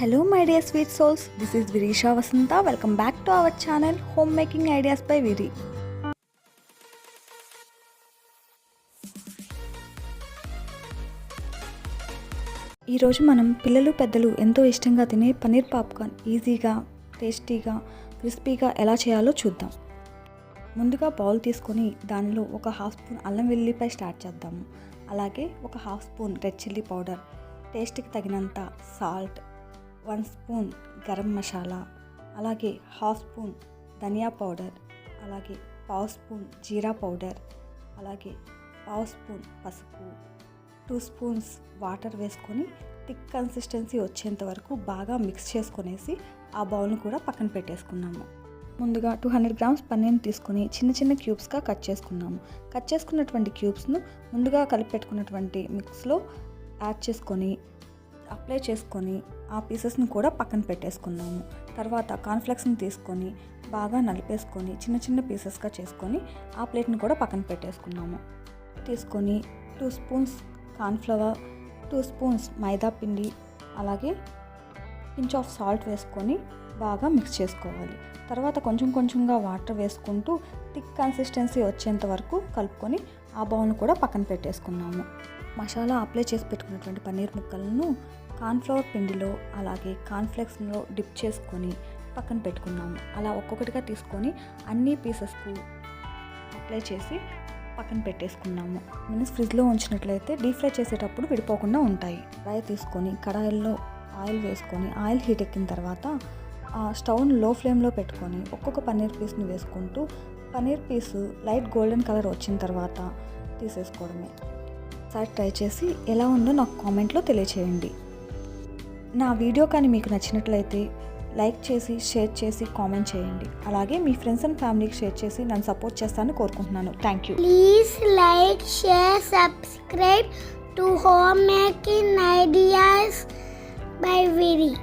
Hello my dear sweet souls this is Virisha Vasantha welcome back to our channel home making ideas by Viri ఈరోజు మనం పిల్లలు పెద్దలు ఎంతో ఇష్టంగా తినే పన్నీర్ పాప్కార్న్ ఈజీగా టేస్టీగా క్రిస్పీగా ఎలా చేయాలో చూద్దాం. ముందుగా బౌల్ తీసుకొని దానిలో ఒక హాఫ్ స్పూన్ అల్లం వెల్లిపాయ స్టార్ట్ చేద్దాము. అలాగే ఒక half spoon red chilli powder. టేస్ట్కి తగినంత salt one spoon garam masala అలాగే హాఫ్ స్పూన్ ధనియా పౌడర్ అలాగే పావు స్పూన్ జీరా పౌడర్ అలాగే పావు స్పూన్ పసుపు టూ స్పూన్స్ వాటర్ వేసుకొని థిక్ కన్సిస్టెన్సీ వచ్చేంత వరకు బాగా మిక్స్ చేసుకునేసి ఆ బౌల్ని కూడా పక్కన పెట్టేసుకున్నాము. ముందుగా టూ హండ్రెడ్ గ్రామ్స్ పన్నీర్ని తీసుకొని చిన్న చిన్న క్యూబ్స్గా కట్ చేసుకున్నాము. కట్ చేసుకున్నటువంటి క్యూబ్స్ను ముందుగా కలిపి పెట్టుకున్నటువంటి మిక్స్లో యాడ్ చేసుకొని అప్లై చేసుకొని ఆ పీసెస్ని కూడా పక్కన పెట్టేసుకున్నాము. తర్వాత కాన్ఫ్లెక్స్ని తీసుకొని బాగా నలిపేసుకొని చిన్న చిన్న పీసెస్గా చేసుకొని ఆ ప్లేట్ని కూడా పక్కన పెట్టేసుకున్నాము. తీసుకొని two spoons cornflour two spoons maida పిండి అలాగే పించ్ ఆఫ్ సాల్ట్ వేసుకొని బాగా మిక్స్ చేసుకోవాలి. తర్వాత కొంచెం కొంచెంగా వాటర్ వేసుకుంటూ థిక్ కన్సిస్టెన్సీ వచ్చేంత వరకు కలుపుకొని ఆ బౌల్ను కూడా పక్కన పెట్టేసుకున్నాము. మసాలా అప్లై చేసి పెట్టుకున్నటువంటి పన్నీర్ ముక్కలను కార్న్ఫ్లవర్ పిండిలో అలాగే కార్న్ఫ్లెక్స్లో డిప్ చేసుకొని పక్కన పెట్టుకున్నాము. అలా ఒక్కొక్కటిగా తీసుకొని అన్ని పీసెస్కు అప్లై చేసి పక్కన పెట్టేసుకున్నాము. మినిస్ ఫ్రిడ్జ్లో ఉంచినట్లయితే డీప్ ఫ్రై చేసేటప్పుడు విడిపోకుండా ఉంటాయి. ఫ్రై తీసుకొని కడాయిల్లో ఆయిల్ వేసుకొని ఆయిల్ హీట్ ఎక్కిన తర్వాత ఆ స్టవ్ను లో ఫ్లేమ్లో పెట్టుకొని ఒక్కొక్క పన్నీర్ పీస్ని వేసుకుంటూ paneer piece light golden colour వచ్చిన తర్వాత తీసేసుకోవడమే. సార్ ట్రై చేసి ఎలా ఉందో నాకు కామెంట్లో తెలియచేయండి. నా వీడియో కానీ మీకు నచ్చినట్లయితే లైక్ చేసి షేర్ చేసి కామెంట్ చేయండి. అలాగే మీ ఫ్రెండ్స్ అండ్ ఫ్యామిలీకి షేర్ చేసి నన్ను సపోర్ట్ చేస్తానని కోరుకుంటున్నాను. Thank you please like share subscribe to home baby.